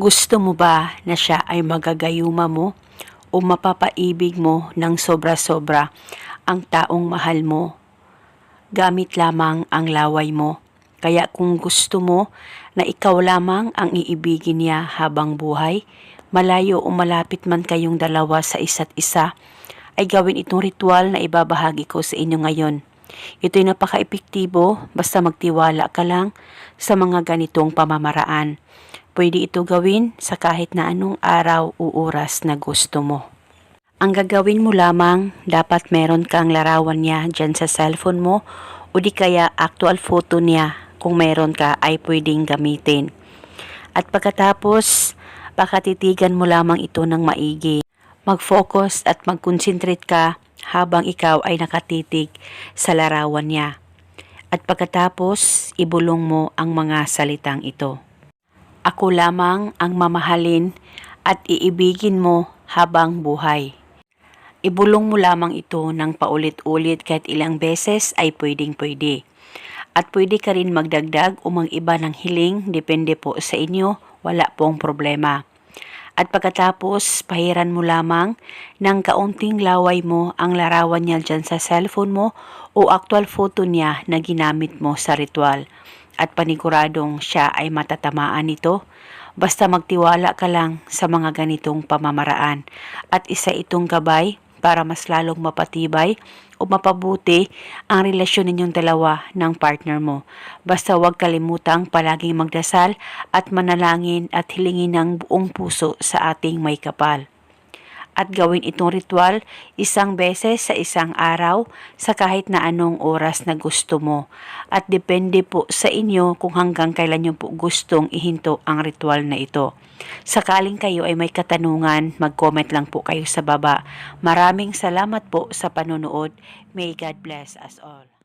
Gusto mo ba na siya ay magagayuma mo o mapapaibig mo ng sobra-sobra ang taong mahal mo? Gamit lamang ang laway mo. Kaya kung gusto mo na ikaw lamang ang iibigin niya habang buhay, malayo o malapit man kayong dalawa sa isa't isa, ay gawin itong ritual na ibabahagi ko sa inyo ngayon. Ito'y napaka-epektibo basta magtiwala ka lang sa mga ganitong pamamaraan. Pwede ito gawin sa kahit na anong araw o oras na gusto mo. Ang gagawin mo lamang, dapat meron kang larawan niya dyan sa cellphone mo o di kaya actual photo niya kung meron ka ay pwedeng gamitin. At pagkatapos, pakatitigan mo lamang ito ng maigi. Mag-focus at mag-concentrate ka habang ikaw ay nakatitig sa larawan niya. At pagkatapos, ibulong mo ang mga salitang ito. Ako lamang ang mamahalin at iibigin mo habang buhay. Ibulong mo lamang ito ng paulit-ulit kahit ilang beses ay pwedeng pwede. At pwede ka rin magdagdag o mag-iba ng hiling, depende po sa inyo, wala pong problema. At pagkatapos, pahiran mo lamang ng kaunting laway mo ang larawan niya dyan sa cellphone mo o actual photo niya na ginamit mo sa ritual. At paniguradong siya ay matatamaan nito. Basta magtiwala ka lang sa mga ganitong pamamaraan. At isa itong gabay para mas lalong mapatibay o mapabuti ang relasyon ninyong dalawa ng partner mo. Basta huwag kalimutang palaging magdasal at manalangin at hilingin ng buong puso sa ating may kapal. At gawin itong ritual isang beses sa isang araw sa kahit na anong oras na gusto mo. At depende po sa inyo kung hanggang kailan nyo po gustong ihinto ang ritual na ito. Sakaling kayo ay may katanungan, mag-comment lang po kayo sa baba. Maraming salamat po sa panonood. May God bless us all.